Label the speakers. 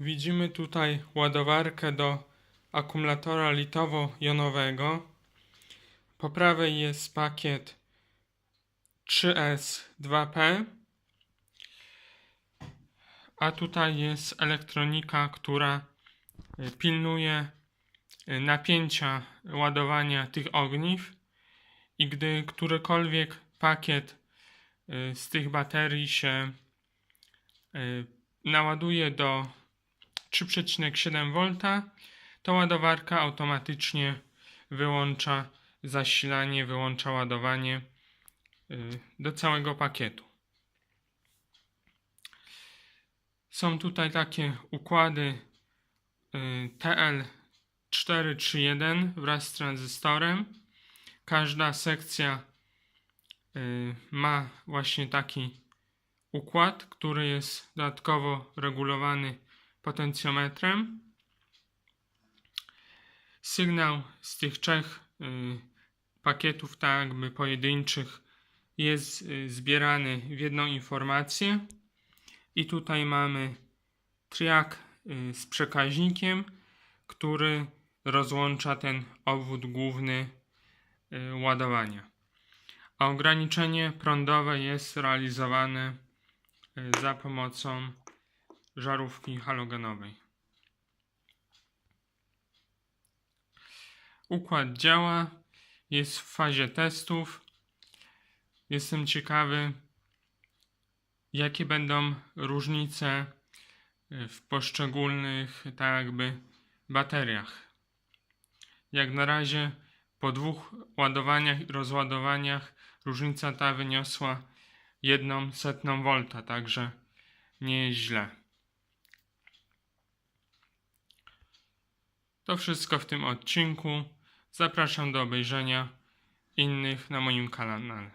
Speaker 1: Widzimy tutaj ładowarkę do akumulatora litowo-jonowego. Po prawej jest pakiet 3S2P. A tutaj jest elektronika, która y, pilnuje y, napięcia ładowania tych ogniw i gdy którykolwiek pakiet y, z tych baterii się naładuje do 3,7 V, to ładowarka automatycznie wyłącza zasilanie, wyłącza ładowanie y, do całego pakietu. Są tutaj takie układy y, TL431 wraz z tranzystorem. Każda sekcja y, ma właśnie taki układ, który jest dodatkowo regulowany potencjometrem. Sygnał z tych trzech y, pakietów, tak jakby pojedynczych, jest y, zbierany w jedną informację. I tutaj mamy triak y, z przekaźnikiem, który rozłącza ten obwód główny ładowania. A ograniczenie prądowe jest realizowane za pomocą żarówki halogenowej. Układ działa, jest w fazie testów. Jestem ciekawy, jakie będą różnice y, w poszczególnych, tak jakby, bateriach. Jak na razie, po dwóch ładowaniach i rozładowaniach, różnica ta wyniosła jedną setną volta, także nie jest źle. To wszystko w tym odcinku. Zapraszam do obejrzenia innych na moim kanale.